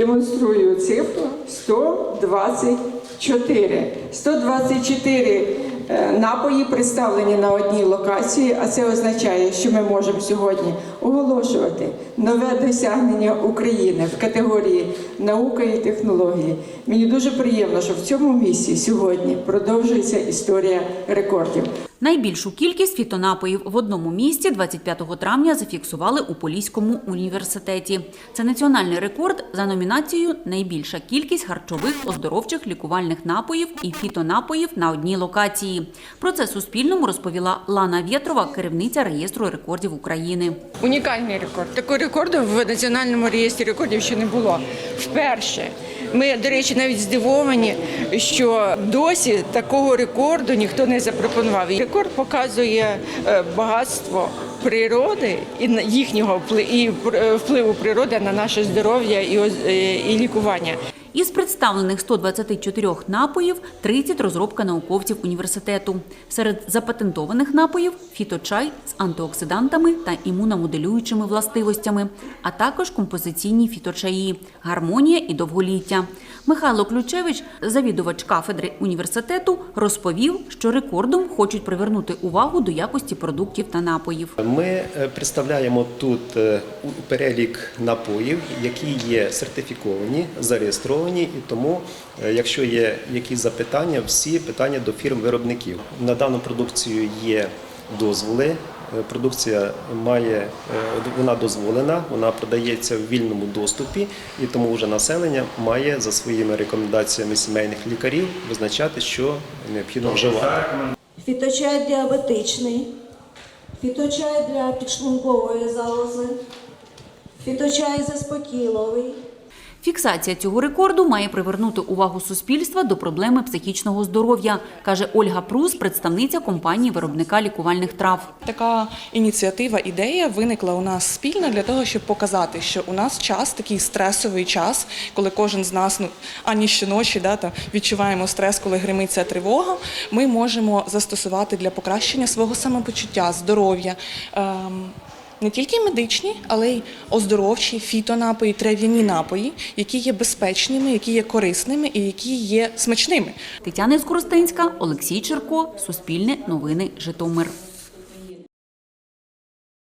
Демонструю цифру 124. 124 е, напої представлені на одній локації, а це означає, що ми можемо сьогодні оголошувати нове досягнення України в категорії наука і технології. Мені дуже приємно, що в цьому місці сьогодні продовжується історія рекордів. Найбільшу кількість фітонапоїв в одному місці 25 травня зафіксували у Поліському університеті. Це національний рекорд за номінацією Найбільша кількість харчових оздоровчих лікувальних напоїв і фітонапоїв на одній локації. Про це Суспільному розповіла Лана Вєтрова, керівниця реєстру рекордів України. Унікальний рекорд. Такого рекорду в національному реєстрі рекордів ще не було. Вперше. Ми, до речі, навіть здивовані, що досі такого рекорду ніхто не запропонував. Рекорд показує е, багатство природи і їхнього е, впливу природи на наше здоров'я і е, і лікування. Із представлених 124 напоїв 30 – розробка науковців університету. Серед запатентованих напоїв – фіточай з антиоксидантами та імуномоделюючими властивостями, а також композиційні фіточаї, гармонія і довголіття. Михайло Ключевич, завідувач кафедри університету, розповів, що рекордом хочуть привернути увагу до якості продуктів та напоїв. Ми е, представляємо тут е, перелік напоїв, які є сертифіковані, зареєстровані, і тому, е, якщо є якісь запитання, всі питання до фірм-виробників. На дану продукцію є дозволи. е, Продукція має е, вона дозволена, вона продається в вільному доступі, і тому вже населення має за своїми рекомендаціями сімейних лікарів визначати, що необхідно вживати. Фіточай діабетичний, фіточай для підшлункової залози, фіточай заспокійливий. Фіксація цього рекорду має привернути увагу суспільства до проблеми психічного здоров'я, каже Ольга Прус, представниця компанії виробника лікувальних трав. Така ініціатива, ідея виникла у нас спільно для того, щоб показати, що у нас час, такий стресовий час, коли кожен з нас ну ані щоночі да, там, відчуваємо стрес, коли гримиться тривога. Ми можемо застосувати для покращення свого самопочуття, здоров'я. Ем, не тільки медичні, але й оздоровчі, фітонапої, трав'яні напої, які є безпечними, які є корисними і які є смачними. Тетяна Скоростенська, Олексій Черко, Суспільне новини, Житомир.